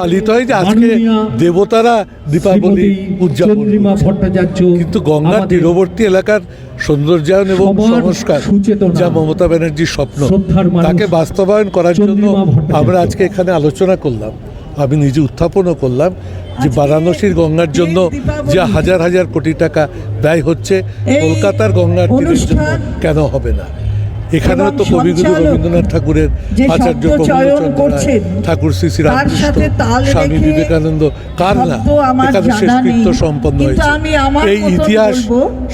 পালিত হয় যে আজকে দেবতারা দীপাবলি উদযাপন ভট্টাচার্য কিন্তু গঙ্গার তীরবর্তী এলাকার সৌন্দর্যায়ন এবং সংস্কার যা মমতা ব্যানার্জির স্বপ্ন তাকে বাস্তবায়ন করার জন্য আমরা আজকে এখানে আলোচনা করলাম। আমি নিজে উত্থাপনও করলাম যে বারাণসীর গঙ্গার জন্য যে হাজার হাজার কোটি টাকা ব্যয় হচ্ছে কলকাতার গঙ্গার জন্য কেন হবে না? এখানেও তো কবিগুরু রবীন্দ্রনাথ ঠাকুরের আচার্য করছেন, ঠাকুর শ্রী শ্রী রামকৃষ্ণ স্বামী বিবেকানন্দ কার না? এখানে শেষকৃত্য সম্পন্ন হয়েছে। এই ইতিহাস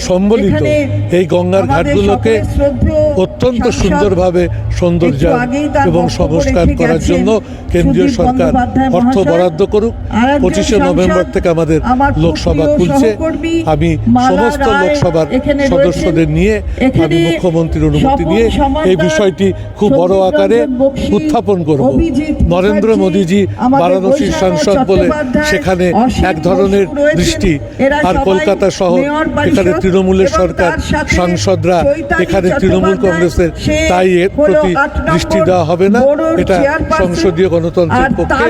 সম্বলিত এই গঙ্গার ঘাটগুলোকে অত্যন্ত সুন্দরভাবে তার এবং সংস্কার করার জন্য কেন্দ্রীয় সরকার অর্থ বরাদ্দ করুক। পঁচিশে নভেম্বর থেকে আমাদের লোকসভা খুলছে। আমি সমস্ত লোকসভার সদস্যদের নিয়ে আমি মুখ্যমন্ত্রীর অনুমতি নিয়ে এই বিষয়টি খুব বড় আকারে উত্থাপন করব। নরেন্দ্র মোদীজি বারাণসীর সাংসদ বলে সেখানে এক ধরনের দৃষ্টি আর কলকাতা শহর এখানে তৃণমূলের সরকার সাংসদরা এখানে তৃণমূল কংগ্রেসের তাই এর প্রতি দৃষ্টি দেওয়া হবে না। এটা সংসদীয় গণতন্ত্রের পক্ষে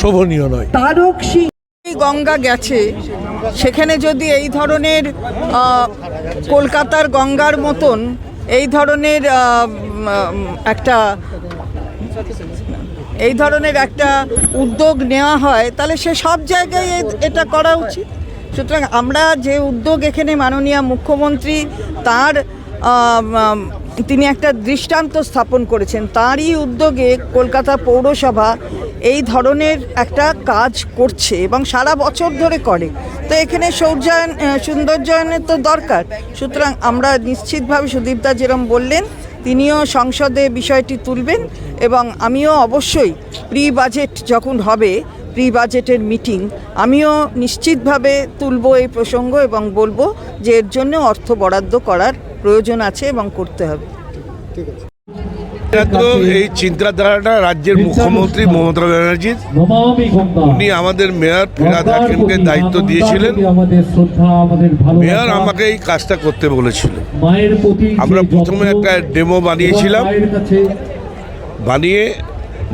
শোভনীয় নয়। তারক গঙ্গা গেছে সেখানে যদি এই ধরনের আহ, কলকাতার গঙ্গার মতন এই ধরনের একটা, এই ধরনের একটা উদ্যোগ নেওয়া হয়, তাহলে সে সব জায়গায় এটা করা উচিত। সুতরাং আমরা যে উদ্যোগ এখানে মাননীয় মুখ্যমন্ত্রী, তার তিনি একটা দৃষ্টান্ত স্থাপন করেছেন। তারই উদ্যোগে কলকাতা পৌরসভা এই ধরনের একটা কাজ করছে এবং সারা বছর ধরে করে। তো এখানে সৌর্যায়ন সৌন্দর্যায়নের তো দরকার। সুতরাং আমরা নিশ্চিতভাবে সুদীপদা যেরম বললেন, তিনিও সংসদে বিষয়টি তুলবেন এবং আমিও অবশ্যই প্রি বাজেট যখন হবে প্রি বাজেটের মিটিং আমিও নিশ্চিতভাবে তুলব এই প্রসঙ্গ এবং বলব যে এর জন্য অর্থ বরাদ্দ করার প্রয়োজন আছে এবং করতে হবে। এটা তো এই চিন্তাধারাটা রাজ্যের মুখ্যমন্ত্রী মমতা ব্যানার্জির। উনি আমাদের মেয়র ফিরাদ হাকিমকে দায়িত্ব দিয়েছিলেন। মেয়র আমাকে এই কাজটা করতে বলেছিল। আমরা প্রথমে একটা ডেমো বানিয়েছিলাম। বানিয়ে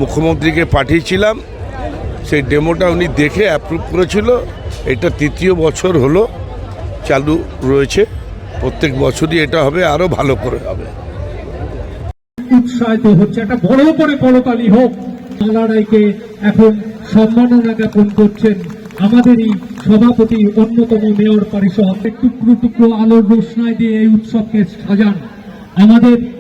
মুখ্যমন্ত্রীকে পাঠিয়েছিলাম। সেই ডেমোটা উনি দেখে অ্যাপ্রুভ করেছিল। এটা তৃতীয় বছর হলো চালু রয়েছে। প্রত্যেক বছরই এটা হবে আরও ভালো করে হবে। উৎসাহিত হচ্ছে। একটা বড় করে করতালি হোক মালারাইকে এখন সম্মাননা জ্ঞাপন করছেন আমাদেরই সভাপতি, অন্যতম মেয়র পরিষদ। টুকরো টুকরো আলোর রোশনায় দিয়ে এই উৎসবকে সাজান। আমাদের